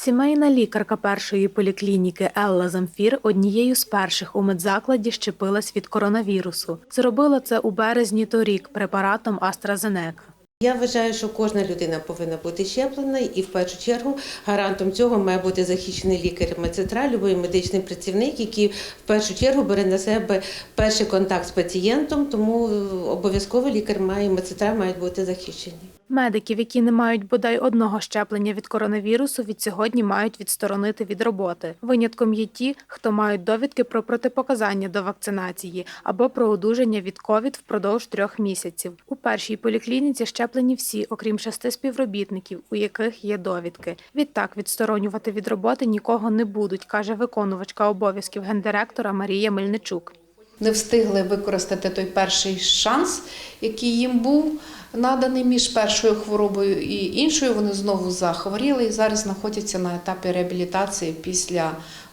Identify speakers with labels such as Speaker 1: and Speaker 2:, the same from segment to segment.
Speaker 1: Сімейна лікарка першої поліклініки Елла Замфір однією з перших у медзакладі щепилась від коронавірусу. Зробила це у березні торік препаратом AstraZeneca.
Speaker 2: Я вважаю, що кожна людина повинна бути щеплена, і в першу чергу гарантом цього має бути захищений лікар медсестра, любий медичний працівник, який в першу чергу бере на себе перший контакт з пацієнтом, тому е, обов'язково лікар має медсестра мають бути захищені.
Speaker 1: Медиків, які не мають бодай одного щеплення від коронавірусу, від сьогодні мають відсторонити від роботи. Винятком є ті, хто мають довідки про протипоказання до вакцинації або про одужання від ковід впродовж трьох місяців. У першій поліклініці щеплені всі, окрім шести співробітників, у яких є довідки. Відтак відсторонювати від роботи нікого не будуть, каже виконувачка обов'язків гендиректора Марія Мельничук.
Speaker 3: Не встигли використати той перший шанс, який їм був наданий між першою хворобою і іншою. Вони знову захворіли і зараз знаходяться на етапі реабілітації після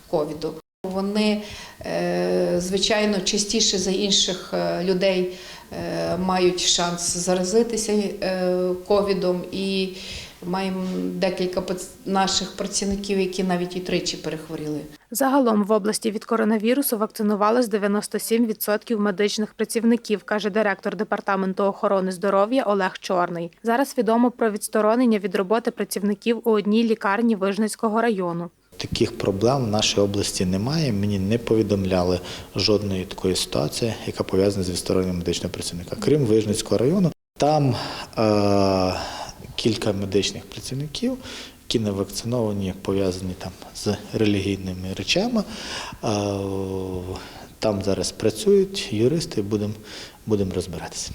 Speaker 3: ковіду. Вони, е, звичайно, частіше за інших е, людей е, мають шанс заразитися ковідом і маємо декілька наших працівників, які навіть і тричі перехворіли.
Speaker 1: Загалом в області від коронавірусу вакцинувалось 97% медичних працівників, каже директор департаменту охорони здоров'я Олег Чорний. Зараз відомо про відсторонення від роботи працівників у одній лікарні Вижницького району.
Speaker 4: Таких проблем в нашій області немає. Мені не повідомляли жодної такої ситуації, яка пов'язана з відстороненням медичного працівника. Крім Вижницького району, там е- кілька медичних працівників, які не вакциновані, пов'язані там з релігійними речами. Там зараз працюють юристи, будемо будем розбиратися.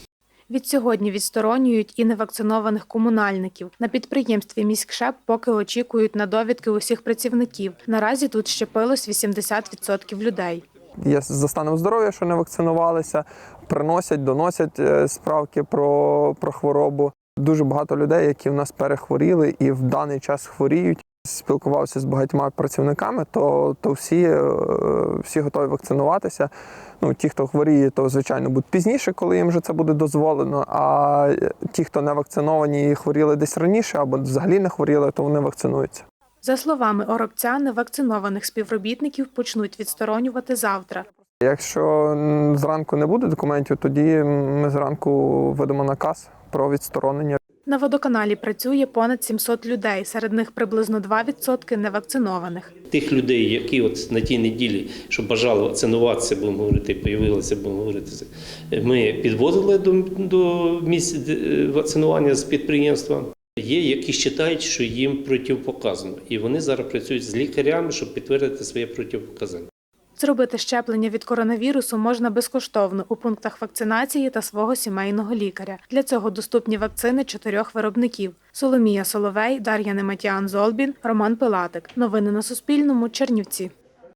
Speaker 1: Від сьогодні відсторонюють і невакцинованих комунальників. На підприємстві міськшеп поки очікують на довідки усіх працівників. Наразі тут щепилось 80% людей.
Speaker 5: є за станом здоров'я, що не вакцинувалися, приносять, доносять е, справки про, про хворобу. Дуже багато людей, які в нас перехворіли і в даний час хворіють. Спілкувався з багатьма працівниками, то, то всі, е, всі готові вакцинуватися. Ну, ті, хто хворіє, то звичайно будуть пізніше, коли їм вже це буде дозволено. А ті, хто не вакциновані і хворіли десь раніше або взагалі не хворіли, то вони вакцинуються.
Speaker 1: За словами Оробця, невакцинованих співробітників почнуть відсторонювати завтра.
Speaker 5: Якщо зранку не буде документів, тоді ми зранку видамо наказ про відсторонення.
Speaker 1: На водоканалі працює понад 700 людей, серед них приблизно 2% невакцинованих.
Speaker 6: тих людей, які от на тій неділі, що бажали вакцинуватися, будемо говорити, появилися, будемо говорити, ми підвозили до, до місць е, вакцинування з підприємства. Є, які вважають, що їм противопоказано, і вони зараз працюють з лікарями, щоб підтвердити своє противопоказання.
Speaker 1: Зробити щеплення від коронавірусу можна безкоштовно у пунктах вакцинації та свого сімейного лікаря. Для цього доступні вакцини чотирьох виробників: Соломія Соловей, Дар'я Нематіан Золбін, Роман Пилатик. Новини на Суспільному. Чернівці.